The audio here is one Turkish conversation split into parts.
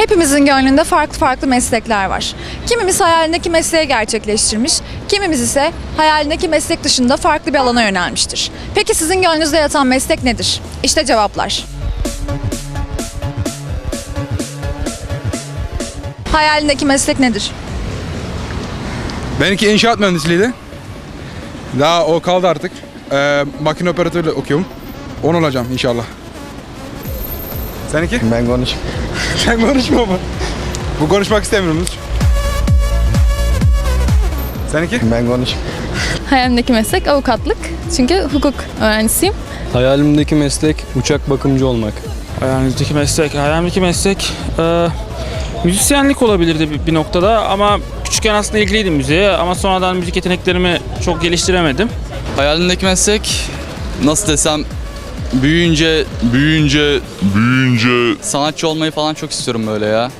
Hepimizin gönlünde farklı farklı meslekler var. Kimimiz hayalindeki mesleği gerçekleştirmiş, kimimiz ise hayalindeki meslek dışında farklı bir alana yönelmiştir. Peki sizin gönlünüzde yatan meslek nedir? İşte cevaplar. Hayalindeki meslek nedir? Benimki inşaat mühendisliğiydi. Daha o kaldı artık. Ee, makine operatörü okuyorum. On olacağım inşallah. Seninki? Ben konuş. Sen konuşma ama. Bu konuşmak istemiyorum hiç. Seninki? Ben konuş. Hayalimdeki meslek avukatlık. Çünkü hukuk öğrencisiyim. Hayalimdeki meslek uçak bakımcı olmak. Hayalimdeki meslek, hayalimdeki meslek e, müzisyenlik olabilirdi bir, bir noktada ama küçükken aslında ilgiliydim müziğe ama sonradan müzik yeteneklerimi çok geliştiremedim. Hayalimdeki meslek nasıl desem büyüyünce büyüyünce büyüyünce sanatçı olmayı falan çok istiyorum böyle ya.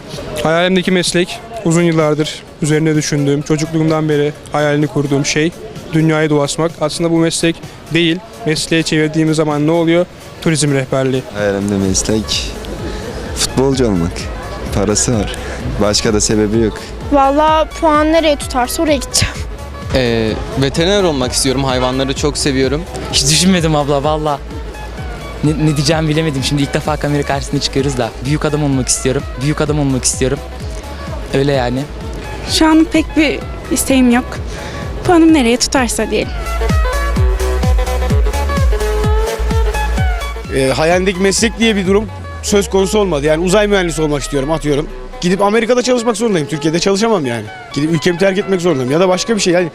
Hayalimdeki meslek uzun yıllardır üzerine düşündüğüm, çocukluğumdan beri hayalini kurduğum şey dünyayı dolaşmak. Aslında bu meslek değil. Mesleğe çevirdiğimiz zaman ne oluyor? Turizm rehberliği. Hayalimde meslek futbolcu olmak. Parası var. Başka da sebebi yok. Valla puan nereye tutarsa oraya gideceğim. Ee, veteriner olmak istiyorum. Hayvanları çok seviyorum. Hiç düşünmedim abla valla. Ne, ne diyeceğimi bilemedim. Şimdi ilk defa kamera karşısına çıkıyoruz da. Büyük adam olmak istiyorum. Büyük adam olmak istiyorum. Öyle yani. Şu an pek bir isteğim yok. Puanım nereye tutarsa diyelim. e, hayalindeki meslek diye bir durum söz konusu olmadı. Yani uzay mühendisi olmak istiyorum atıyorum. Gidip Amerika'da çalışmak zorundayım. Türkiye'de çalışamam yani. Gidip ülkemi terk etmek zorundayım. Ya da başka bir şey. Yani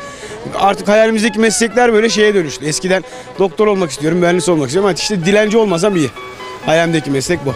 artık hayalimizdeki meslekler böyle şeye dönüştü. Eskiden doktor olmak istiyorum, mühendis olmak istiyorum. Ama işte dilenci olmasam iyi. Hayalimdeki meslek bu.